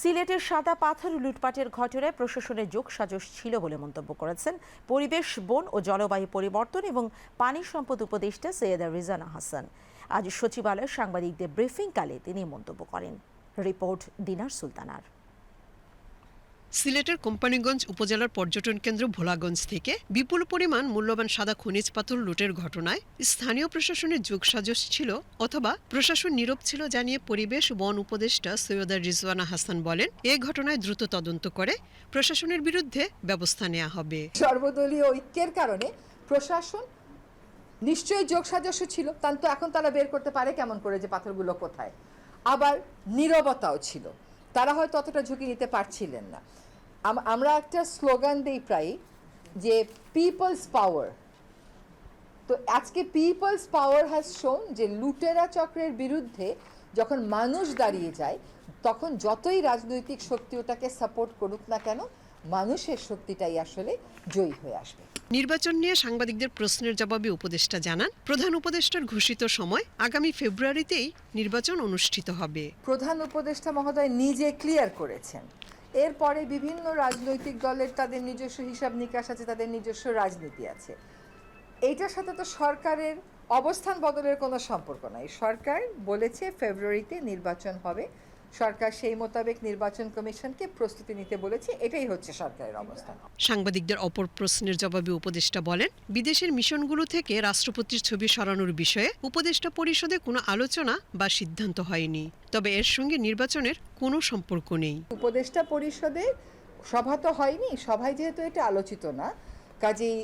সিলেটের সাদা পাথর লুটপাটের ঘটনায় প্রশাসনের যোগ সাজস ছিল বলে মন্তব্য করেছেন পরিবেশ, বন ও জলবায়ু পরিবর্তন এবং পানি সম্পদ উপদেষ্টা সৈয়দা রিজানা হাসান। আজ সচিবালয়ে সাংবাদিকদের ব্রিফিংকালে তিনি মন্তব্য করেন। রিপোর্ট দিনার সুলতানার। সিলেটের কোম্পানিগঞ্জ উপজেলার পর্যটন কেন্দ্র ভোলাগঞ্জ থেকে বিপুল পরিমাণ মূল্যবান সাদা খনিজ পাথর লুটের ঘটনায় স্থানীয় প্রশাসনের যোগসাজশ ছিল অথবা প্রশাসন নীরব ছিল জানিয়ে পরিবেশ বন উপদেষ্টা সৈয়দা রিজওয়ানা হাসান বলেন, এ ঘটনায় দ্রুত তদন্ত করে প্রশাসনের বিরুদ্ধে ব্যবস্থা নেওয়া হবে। সর্বদলীয় ঐক্যের কারণে প্রশাসন নিশ্চয়ই যোগ সাজস্য ছিল, তান তো এখন তারা বের করতে পারে কেমন করে যে পাথরগুলো কোথায়। আবার নীরবতাও ছিল। তারা হয়তো অতটা ঝুঁকি নিতে পারছিলেন না। আমরা একটা স্লোগান দিই প্রায় যে পিপলস পাওয়ার তো আজকে পিপলস পাওয়ার হ্যাজ শোন যে, লুটেরা চক্রের বিরুদ্ধে যখন মানুষ দাঁড়িয়ে যায়, তখন যতই রাজনৈতিক শক্তি ওটাকে সাপোর্ট করুক না কেন মানুষের শক্তিটাই আসলে জয়ী হয়ে আসবে। নির্বাচন নিয়ে সাংবাদিকদের প্রশ্নের জবাবে উপদেষ্টা জানান প্রধান উপদেষ্টার ঘোষিত সময় আগামী ফেব্রুয়ারিতেই নির্বাচন অনুষ্ঠিত হবে। প্রধান উপদেষ্টা মহোদয় নিজে ক্লিয়ার করেছেন। এরপরে বিভিন্ন রাজনৈতিক দলের তাদের নিজস্ব হিসাব নিকাশ আছে তাদের নিজস্ব রাজনীতি আছে। এইটার সাথে তো সরকারের অবস্থান বদলের কোনো সম্পর্ক নাই। সরকার বলেছে ফেব্রুয়ারিতে নির্বাচন হবে। সরকার সেই মোতাবেক নির্বাচন কমিশনকে প্রস্তুতি নিতে বলেছে এটাই হচ্ছে সরকারের অবস্থান। সাংবাদিকদের অপর প্রশ্নের জবাবে উপদেষ্টা বলেন বিদেশের মিশনগুলো থেকে রাষ্ট্রপতির ছবি সরানোর বিষয়ে উপদেষ্টা পরিষদে কোনো আলোচনা বা সিদ্ধান্ত হয়নি। তবে এর সঙ্গে নির্বাচনের কোনো সম্পর্ক নেই। উপদেষ্টা পরিষদে সভা তো হয়নি সভায় যেহেতু এটা আলোচিত না কাজেই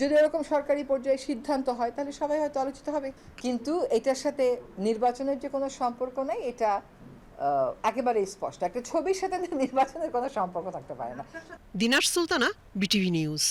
যদি এরকম সরকারি পর্যায়ে সিদ্ধান্ত হয় তাহলে সবাই হয়তো আলোচিত হবে। কিন্তু এটার সাথে নির্বাচনের যে কোনো সম্পর্ক নেই এটা একেবারেই স্পষ্ট। একটা ছবির সাথে নির্বাচনের কোনো সম্পর্ক থাকতে পারে না। Dinar Sultana, BTV news.